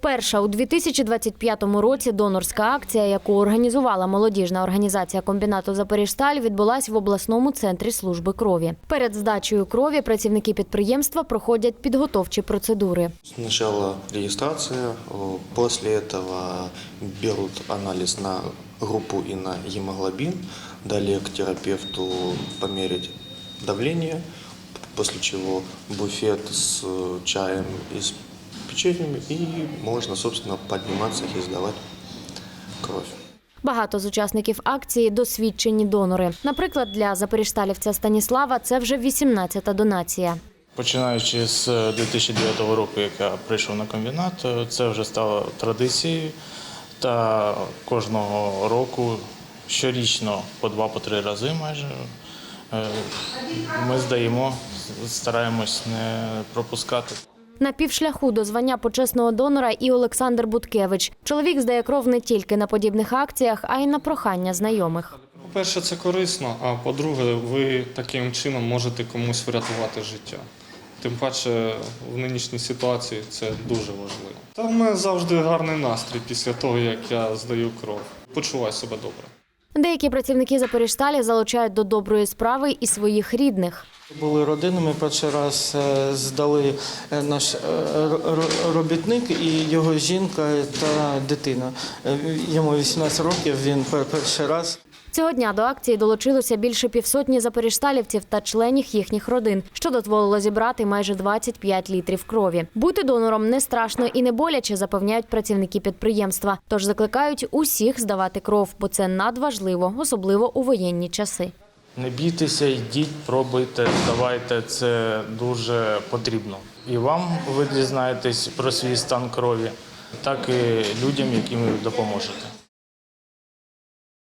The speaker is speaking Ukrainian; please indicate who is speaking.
Speaker 1: Перша у 2025 році донорська акція, яку організувала молодіжна організація комбінату Запоріжсталь, відбулась в обласному центрі служби крові. Перед здачею крові працівники підприємства проходять підготовчі процедури.
Speaker 2: Сначала регистрация, о, после этого берут анализ на группу и на гемоглобин, далее к терапевту померить давление, после чего буфет с э, чаем и печеньем, и можно, собственно, подниматься и сдавать кровь.
Speaker 1: Багато з учасників акції досвідчені донори. Наприклад, для запоріжсталівця Станіслава це вже 18-та донація.
Speaker 3: Починаючи з 2009 року, як я прийшов на комбінат, це вже стало традицією. Та кожного року щорічно по два-по три рази майже е, ми здаємо, стараємось не пропускати.
Speaker 1: На півшляху до звання почесного донора і Олександр Буткевич. Чоловік здає кров не тільки на подібних акціях, а й на прохання знайомих.
Speaker 4: По-перше, це корисно, а по-друге, ви таким чином можете комусь врятувати життя. Тим паче в нинішній ситуації це дуже важливо. Та в мене завжди гарний настрій після того, як я здаю кров. Почуваю себе добре.
Speaker 1: Деякі працівники Запоріжсталі залучають до доброї справи і своїх рідних.
Speaker 5: Були родинами, перший раз е, здали е, наш е, робітник і його жінка та дитина. Йому 18 років, він пер- перший раз.
Speaker 1: Цього дня до акції долучилося більше півсотні запоріжсталівців та членів їхніх родин, що дозволило зібрати майже 25 літрів крові. Бути донором не страшно і не боляче, запевняють працівники підприємства. Тож закликають усіх здавати кров, бо це надважливо, особливо у воєнні часи.
Speaker 3: Не бійтеся, йдіть, пробуйте, здавайте, це дуже потрібно. І вам ви дізнаєтесь про свій стан крові, так і людям, яким ви допоможете.